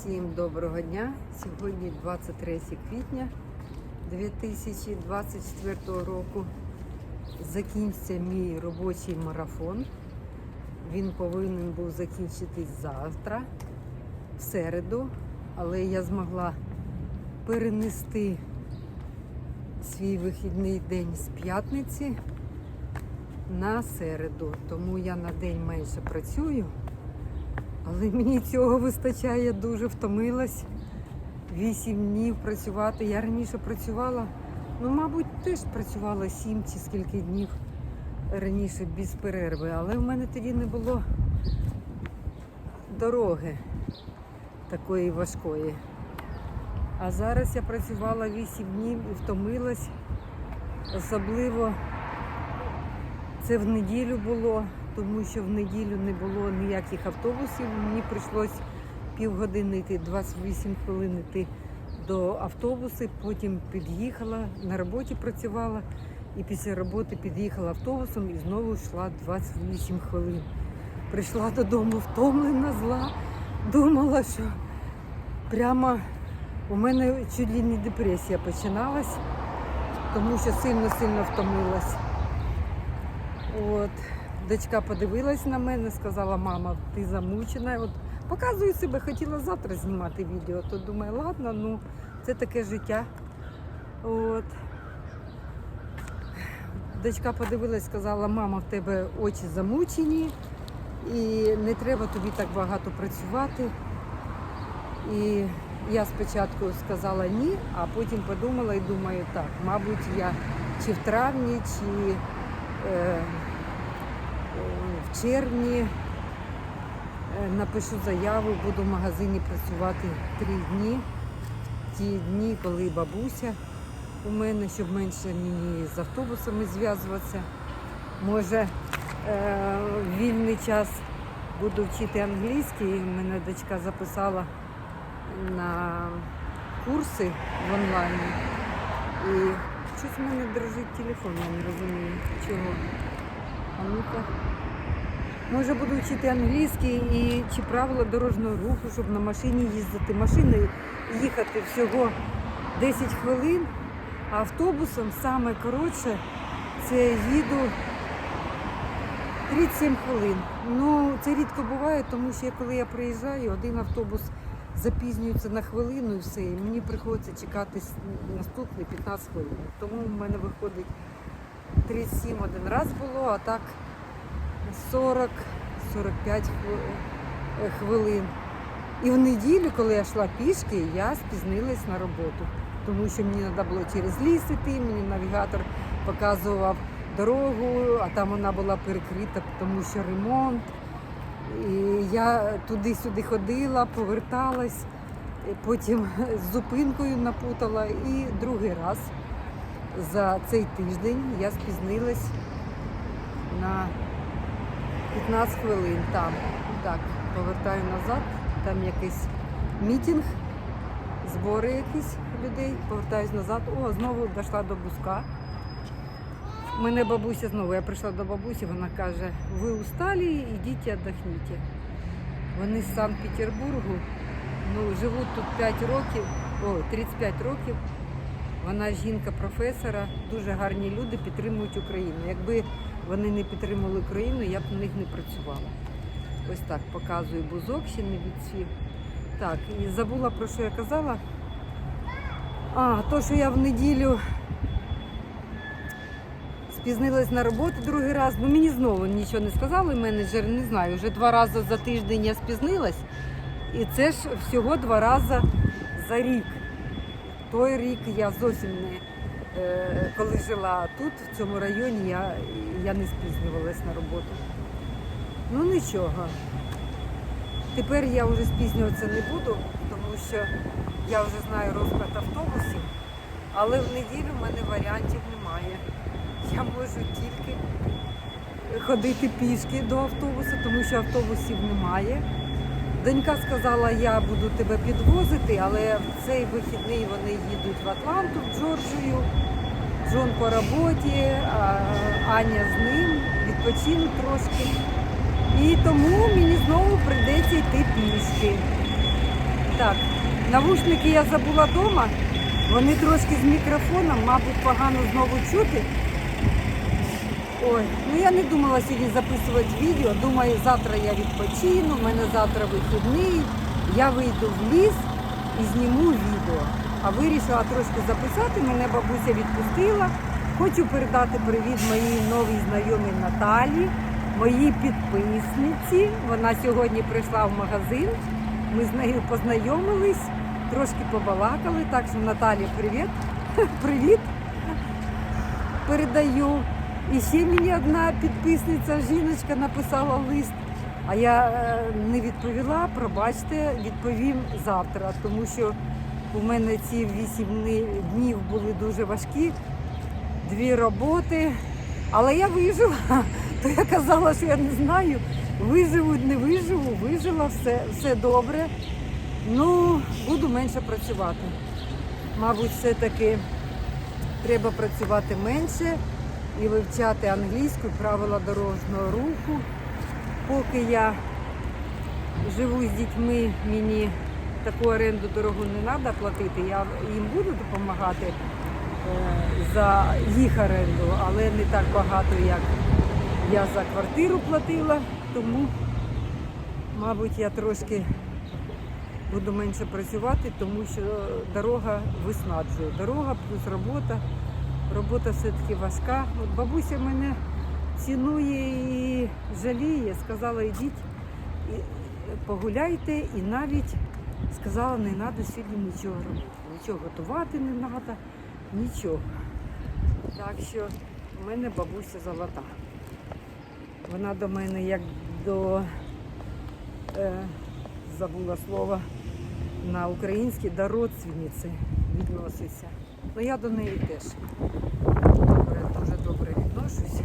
Всім доброго дня. Сьогодні 23 квітня 2024 року. Закінчиться мій робочий марафон. Він повинен був закінчитись завтра, в середу, але я змогла перенести свій вихідний день з п'ятниці на середу. Тому я на день менше працюю. Але мені цього вистачає, я дуже втомилась. Вісім днів працювати. Я раніше працювала, ну, мабуть, теж працювала сім чи скільки днів раніше без перерви. Але в мене тоді не було дороги такої важкої. А зараз я працювала вісім днів і втомилась. Особливо це в неділю було, тому що в неділю не було ніяких автобусів. Мені прийшлось півгодини йти, 28 хвилин йти до автобусу, потім під'їхала, на роботі працювала і після роботи під'їхала автобусом і знову йшла 28 хвилин. Прийшла додому втомлена, зла, думала, що прямо у мене чуть ли не депресія починалась, тому що сильно-сильно втомилась. От, дочка подивилась на мене, сказала, мама, ти замучена. От, показую себе, хотіла завтра знімати відео, то думаю, ладно, ну це таке життя. От. Дочка подивилась, сказала, мама, в тебе очі замучені і не треба тобі так багато працювати. І я спочатку сказала ні, а потім подумала і думаю, так, мабуть, я чи в травні, чи е, в червні е, напишу заяву, буду в магазині працювати три дні. Ті дні, коли бабуся у мене, щоб менше мені з автобусами зв'язуватися. Може, е, в вільний час буду вчити англійський. Мене дочка записала на курси в онлайні. І щось в мене дрожить телефон, я не розумію чого. А ну-ка. Може буду вчити англійський і чи правила дорожнього руху, щоб на машині їздити. Машиною їхати всього 10 хвилин, а автобусом саме коротше це їду 37 хвилин. Ну, це рідко буває, тому що коли я приїжджаю, один автобус запізнюється на хвилину і все. І мені приходиться чекати наступний 15 хвилин. Тому в мене виходить 37 один раз було, а так 40-45 е, хвилин. І в неділю, коли я йшла пішки, я спізнилась на роботу, тому що мені треба було через ліс іти, мені навігатор показував дорогу, а там вона була перекрита, тому що ремонт. І я туди-сюди ходила, поверталась, потім з зупинкою напутала. І другий раз за цей тиждень я спізнилась на 15 хвилин там. Так, повертаю назад, там якийсь мітинг, збори якісь людей, повертаюсь назад. О, знову дійшла до буска. Мене бабуся знову, я прийшла до бабусі, вона каже, ви усталі, ідіть віддохніть. Вони з Санкт-Петербургу, ну, живуть тут 5 років, о, 35 років. Вона жінка професора, дуже гарні люди підтримують Україну. Якби вони не підтримували Україну, я б на них не працювала. Ось так показую бузок, ще не відсвів. Так, і забула про що я казала. А, то, що я в неділю спізнилась на роботу другий раз, ну мені знову нічого не сказали менеджер, не знаю, вже два рази за тиждень я спізнилась. І це ж всього два рази за рік. Той рік я зовсім не е, жила тут, в цьому районі, я, я не спізнювалась на роботу. Ну нічого. Тепер я вже спізнюватися не буду, тому що я вже знаю розклад автобусів, але в неділю в мене варіантів немає. Я можу тільки ходити пішки до автобусу, тому що автобусів немає. Донька сказала, я буду тебе підвозити, але в цей вихідний вони їдуть в Атланту, в Джорджію. Джон по роботі, Аня з ним, відпочинуть трошки. І тому мені знову прийдеться йти пішки. Так, навушники я забула вдома. Вони трошки з мікрофоном, мабуть, погано знову чути. Ой, ну я не думала сьогодні записувати відео. Думаю, завтра я відпочину, в мене завтра вихідний. Я вийду в ліс і зніму відео. А вирішила трошки записати, мене бабуся відпустила. Хочу передати привіт моїй новій знайомій Наталі, моїй підписниці. Вона сьогодні прийшла в магазин. Ми з нею познайомились, трошки побалакали. Так що Наталі, привіт. Привіт. Передаю. І ще мені одна підписниця, жіночка, написала лист. А я е, не відповіла, пробачте, відповім завтра, тому що у мене ці вісім дни- днів були дуже важкі, дві роботи. Але я вижила. То я казала, що я не знаю. Виживу, не виживу, вижила, все, все добре. Ну, буду менше працювати. Мабуть, все-таки треба працювати менше і вивчати англійську, правила дорожнього руху. Поки я живу з дітьми, мені таку оренду дорогу не треба платити. Я їм буду допомагати е, за їх оренду, але не так багато, як я за квартиру платила. Тому, мабуть, я трошки буду менше працювати, тому що дорога виснаджує. Дорога плюс робота. Робота все-таки важка. От бабуся мене цінує і жаліє, сказала, йдіть погуляйте, і навіть сказала, не треба сьогодні нічого робити. Нічого готувати не треба, нічого. Так що в мене бабуся золота. Вона до мене як до е, забула слово на українській до родственниці відноситься. Ну я до неї теж добре, дуже добре відношусь.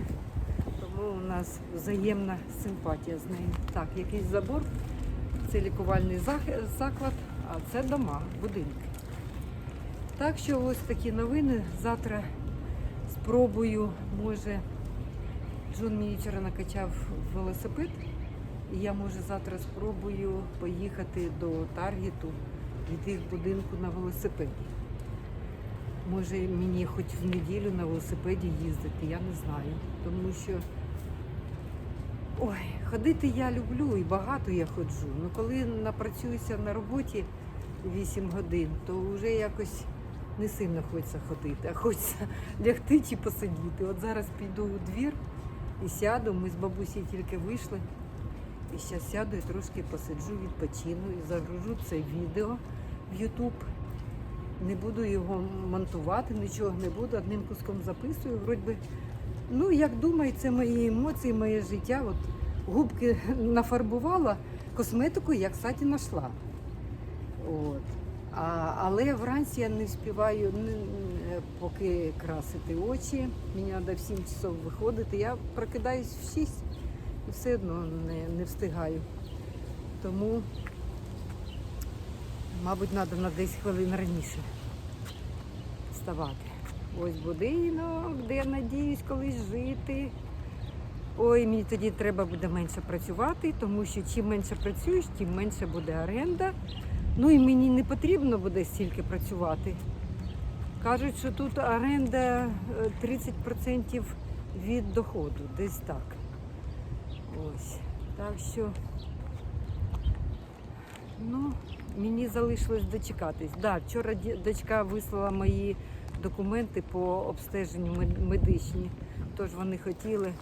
Тому у нас взаємна симпатія з нею. Так, якийсь забор, це лікувальний заклад, а це дома, будинки. Так що ось такі новини. Завтра спробую, може, Джон мені вчора накачав велосипед. І я може завтра спробую поїхати до Таргету від їх будинку на велосипеді. Може мені хоч в неділю на велосипеді їздити, я не знаю. Тому що ой, ходити я люблю і багато я ходжу. Ну коли напрацююся на роботі 8 годин, то вже якось не сильно хочеться ходити, а хочеться лягти чи посидіти. От зараз піду у двір і сяду. Ми з бабусею тільки вийшли. І зараз сяду і трошки посиджу, відпочину і загружу це відео в YouTube. Не буду його монтувати, нічого не буду, одним куском записую. Вроді ну як це мої емоції, моє життя. От губки нафарбувала, косметику я, кстати, знайшла. От. А, але вранці я не співаю поки красити очі. Мені треба в 7 часов виходити. Я прокидаюсь в 6 і все одно не, не встигаю. Тому, мабуть, треба на 10 хвилин раніше вставати. Ось будинок, де надіюсь колись жити. Ой, мені тоді треба буде менше працювати, тому що чим менше працюєш, тим менше буде оренда. Ну і мені не потрібно буде стільки працювати. Кажуть, що тут оренда е, 30% від доходу, десь так. Ось. Так що, ну, мені залишилось дочекатись. Да, вчора дочка вислала мої документи по обстеженню медичні, тож вони хотіли.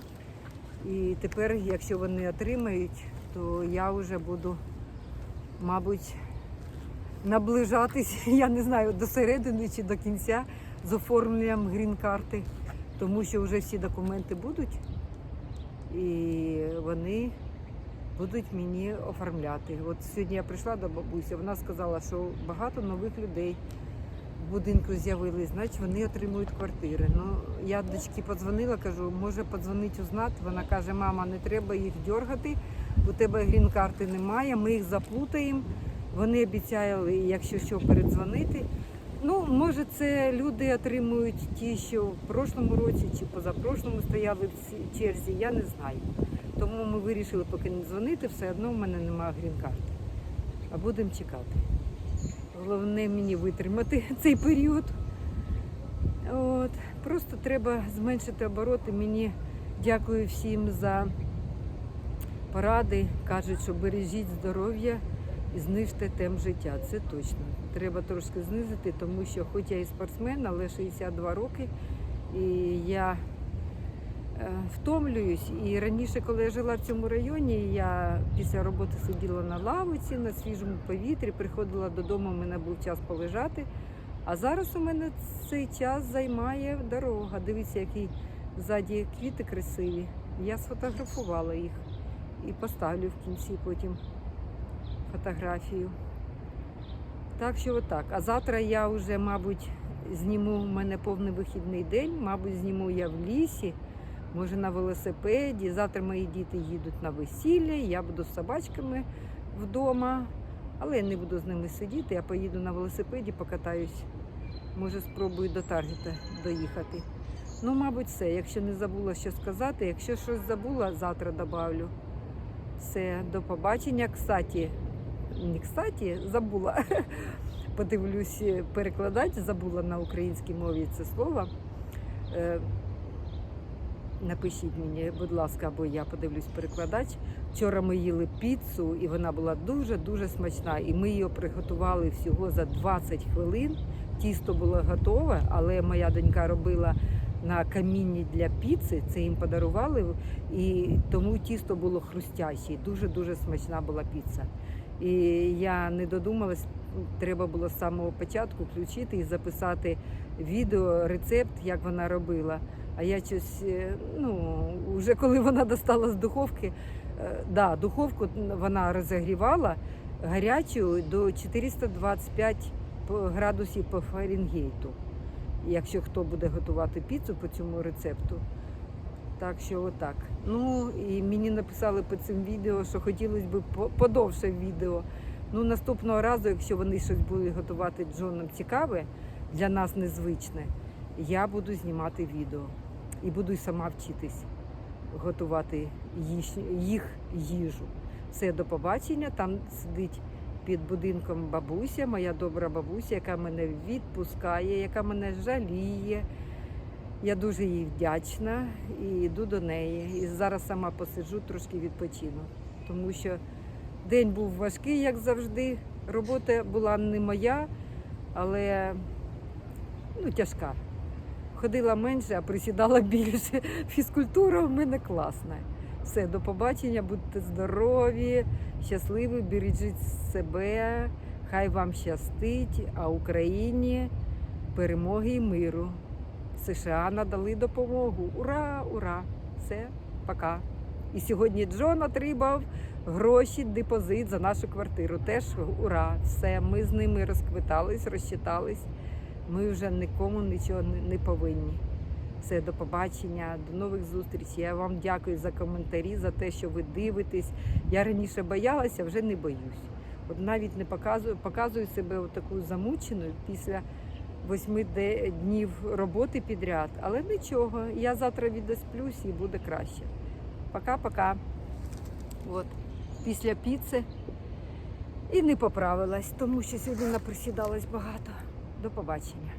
І тепер, якщо вони отримають, то я вже буду, мабуть, наближатись, я не знаю, до середини чи до кінця з оформленням грін-карти, тому що вже всі документи будуть і вони будуть мені оформляти. От сьогодні я прийшла до бабусі, вона сказала, що багато нових людей будинку з'явились, значить вони отримують квартири. Ну, я дочці подзвонила, кажу, може подзвонити узнати. Вона каже, мама, не треба їх дергати, у тебе грін-карти немає, ми їх заплутаємо. Вони обіцяли, якщо що, передзвонити. Ну, може, це люди отримують ті, що в прошлому році чи позапрошлому стояли в черзі, я не знаю. Тому ми вирішили поки не дзвонити, все одно в мене немає грін-карти. А будемо чекати. Головне мені витримати цей період. От. Просто треба зменшити обороти. Мені дякую всім за поради. Кажуть, що бережіть здоров'я і знижте темп життя. Це точно. Треба трошки знизити, тому що, хоч я і спортсмен, але 62 роки, і я втомлююсь. І раніше, коли я жила в цьому районі, я після роботи сиділа на лавиці, на свіжому повітрі, приходила додому, у мене був час полежати. А зараз у мене цей час займає дорога. Дивіться, які ззаді квіти красиві. Я сфотографувала їх і поставлю в кінці потім фотографію. Так що отак. А завтра я вже, мабуть, зніму у мене повний вихідний день, мабуть, зніму я в лісі, може на велосипеді. Завтра мої діти їдуть на весілля, я буду з собачками вдома, але я не буду з ними сидіти, я поїду на велосипеді, покатаюсь. Може, спробую до Таргета доїхати. Ну, мабуть, все. Якщо не забула що сказати, якщо щось забула, завтра добавлю. Все, до побачення. Кстати, не кстати, забула. Подивлюсь е, перекладати, забула на українській мові це слово. Напишіть мені, будь ласка, або я подивлюсь перекладач. Вчора ми їли піцу, і вона була дуже-дуже смачна. І ми її приготували всього за 20 хвилин. Тісто було готове, але моя донька робила на камінні для піци. Це їм подарували, і тому тісто було хрустяще. Дуже-дуже смачна була піца. І я не додумалась, треба було з самого початку включити і записати відео, рецепт, як вона робила. А я щось, е, ну, вже коли вона достала з духовки, е, да, духовку вона розігрівала гарячу до 425 градусів по Фаренгейту. Якщо хто буде готувати піцу по цьому рецепту. Так що отак. Ну і мені написали під цим відео, що хотілося б подовше відео. Ну, наступного разу, якщо вони щось будуть готувати Джоном цікаве, для нас незвичне, я буду знімати відео і буду сама вчитись готувати їх їжу. Все, до побачення. Там сидить під будинком бабуся, моя добра бабуся, яка мене відпускає, яка мене жаліє. Я дуже їй вдячна і йду до неї. І зараз сама посиджу, трошки відпочину. Тому що день був важкий, як завжди. Робота була не моя, але ну, тяжка. Ходила менше, а присідала більше. Фізкультура в мене класна. Все, до побачення, будьте здорові, щасливі, бережіть себе, хай вам щастить, а Україні перемоги і миру. США надали допомогу. Ура, ура! Все, пока. І сьогодні Джон отримав гроші, депозит за нашу квартиру. Теж ура! Все, ми з ними розквитались, розчитались. Ми вже нікому нічого не- повинні. Все, до побачення, до нових зустрічей. Я вам дякую за коментарі, за те, що ви дивитесь. Я раніше боялася, вже не боюсь. От навіть не показую, показую себе таку замученою після восьми днів роботи підряд. Але нічого, я завтра відосплюсь і буде краще. Пока-пока. От, після піци. І не поправилась, тому що сьогодні наприсідалась багато. До побачення.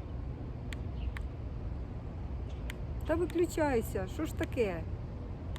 Та виключайся, що ж таке?